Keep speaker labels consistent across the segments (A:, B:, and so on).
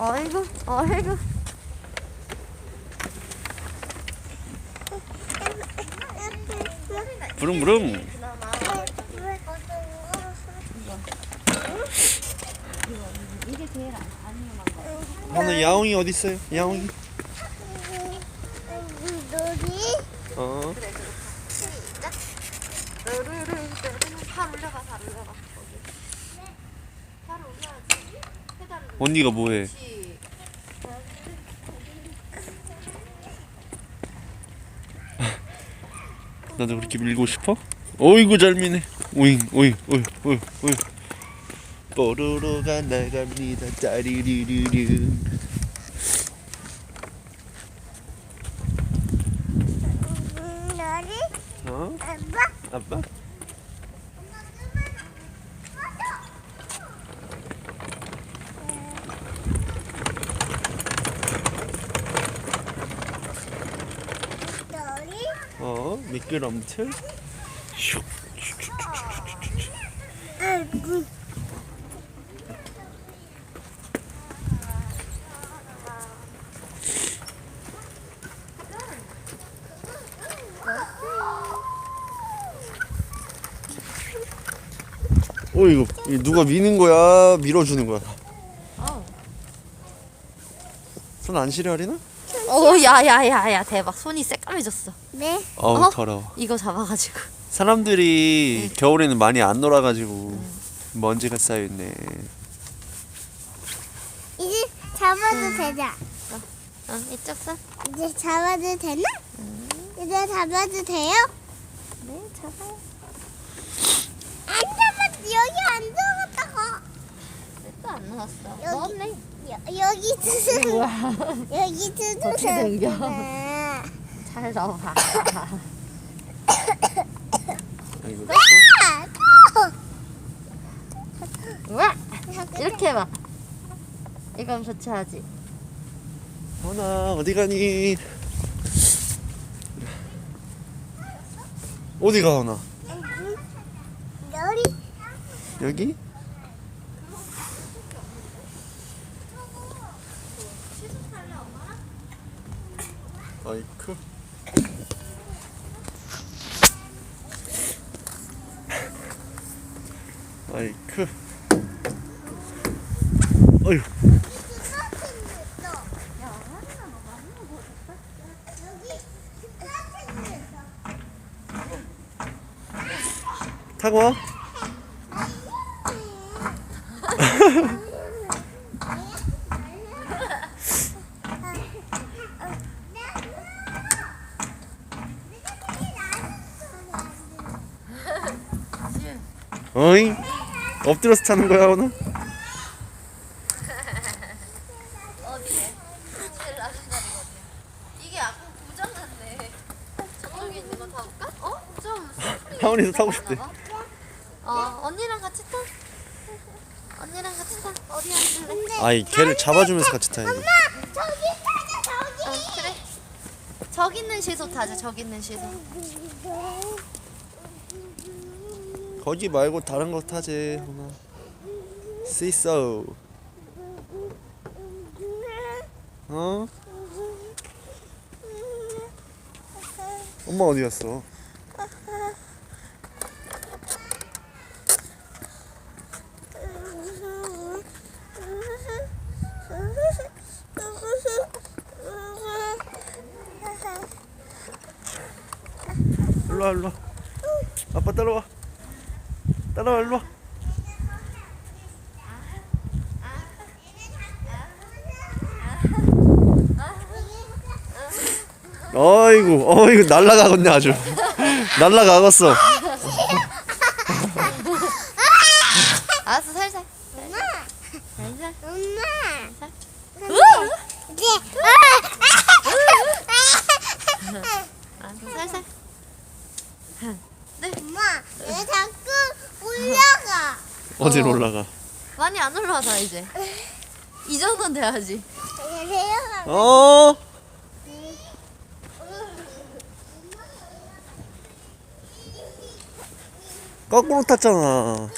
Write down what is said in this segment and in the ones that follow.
A: 어이구, 어이구.
B: 부릉부릉. 하나 야옹이 어디 있어요? 야옹이.
C: 놀이
B: 어.
A: 팔 올려야지. 페달을
B: 언니가 뭐해?
A: 놓지.
B: 나도 그렇게 밀고 싶어? 어이구 잘 미네. 오잉 오잉 오잉 오잉 오잉. 뽀로로가 나갑니다. 짜리리리리.
C: 놀이
B: 어?
C: 아빠
B: 아빠? 미끄럼틀? 어 이거 누가 미는 거야? 밀어주는 거야?
A: 어.
B: 손안 시려하리나?
A: 오, 야, 야, 야, 야, 대박. 손이 새까매졌어.
C: 네
B: 어우
A: 어?
B: 더러워.
A: 이거 잡아가지고.
B: 사람들이 겨울에는 많이 안 놀아가지고 먼지가 쌓여 있네.
C: 이제 잡아도 되자
A: 어, 이쪽 손.
C: 이제 잡아도 되나? 이제 잡아도 돼요?
A: 네, 잡아요.
C: 안 잡았 여기 안 잡았다고
A: 또 안 나왔어.
C: 여기.
A: 넣었네.
C: 여, 여기 두
A: 뭐야.
C: 여기 두
A: 어떻게 된 겨?
C: 아,
A: 잘 넣어봐.
B: 아이고.
A: 우와! 이렇게 해봐. 이건 교체하지.
B: 허나 어디 가니? 어디 가 허나?
C: 놀이
B: 여기? 아이쿠. 아이쿠. 어휴. 타고 와. 어이? 엎드려서 타는 거야 오늘?
A: 어디에? 제일 낮은 자리거든. 이게 아까 고장 났네. 저쪽에 있는 거 타볼까? 어? 좀.
B: 하원이도 타고 싶대.
A: 어, 언니랑 같이 타. 언니랑 같이 타. 어디 앉을래?
B: 아이 걔를 잡아주면서 같이 타야지.
C: 저기 타자
A: 어, 그래. 저기 있는 시소 타자. 저기 있는 시소.
B: 거기 말고 다른 거 타지. 하나. 시소. 어? 엄마 어디 갔어? 일로 와 일로 와. 아빠 따라와. 따라와 일로 와. 어이구 어이구 날라가겠네 아주 날라가겠어
A: 알았어, 살살. 살살.
C: 엄마
A: 알았어, 살살.
C: 엄마
B: 어디로
A: 어.
B: 올라가
A: 많이 안 올라가다, 이제. 이 정도는 돼야지.
C: 내려가
B: 어 거꾸로 탔잖아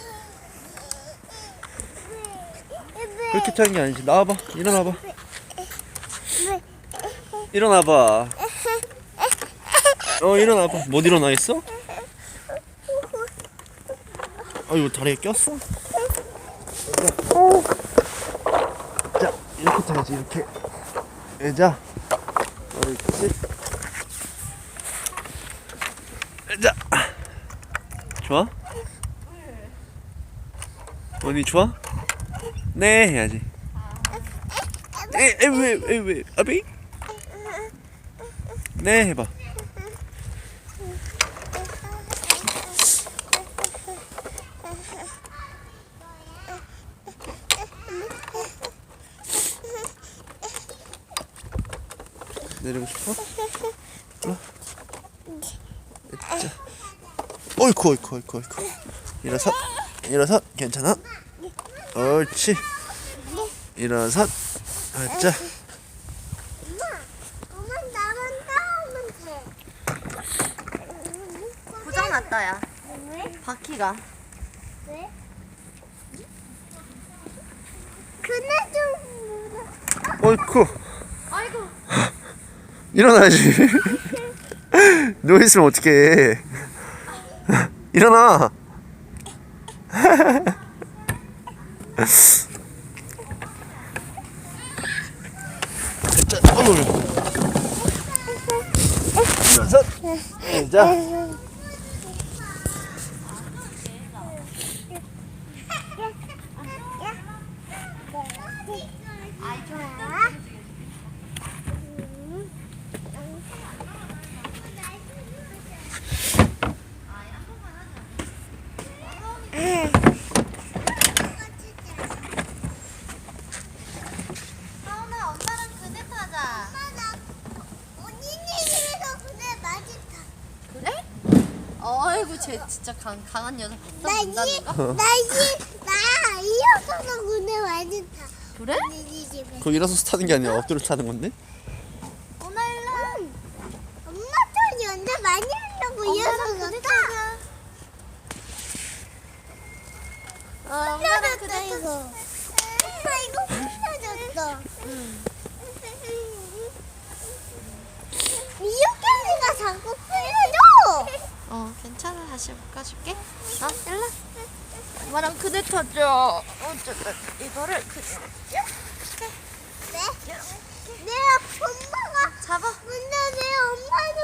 B: 그렇게 타는 게 아니지. 나와봐. 일어나봐. 일어나봐. 어, 일어나봐. 못 일어나겠어? 아이고, 다리에 꼈어? 자, 이렇게 타야지, 이렇게. 자, 옳지. 자, 좋아? 언니 좋아? 네 해야지. 에에왜왜 아비? 네 해봐. 내리고 싶어? 어? 자. 어이쿠 어이쿠 어이쿠 어이쿠. 일어서 일어서 괜찮아? 옳지. 일어서. 자.
C: 엄마 나만 따오면 돼.
A: 고장 났다야.
C: 왜?
A: 바퀴가.
C: 왜? 그네 좀
B: 어이쿠.
A: 아이고.
B: 일어나야지. 누워 있으면 어떡해. 일어나. 자. 일어서. 자.
A: 하은아 엄마랑 그네 타자.
C: 언니네 집에서 그네 많이 타.
A: 그래? 아이고 쟤 진짜 강, 강한 녀석
C: 나. 이? 나 이, 나 이어서도 그네 많이 타.
A: 그래?
C: 집에.
B: 그거 일어서서 타는 게 아니라 엎드려 타는 건데?
C: 오늘은 엄마 좀 연대 많이 하려고 이어서 타.
A: 어, 엄마랑
C: 풀려졌다 이거. 엄마 이거 풀려졌어. 이렇게 하니까 자꾸
A: 괜찮아 다시 묶어줄게. 어 일로. 엄마랑 그네 타자. 어쨌든 이거를 그냥
C: 네? 내 엄마가
A: 잡아.
C: 근데 내 엄마는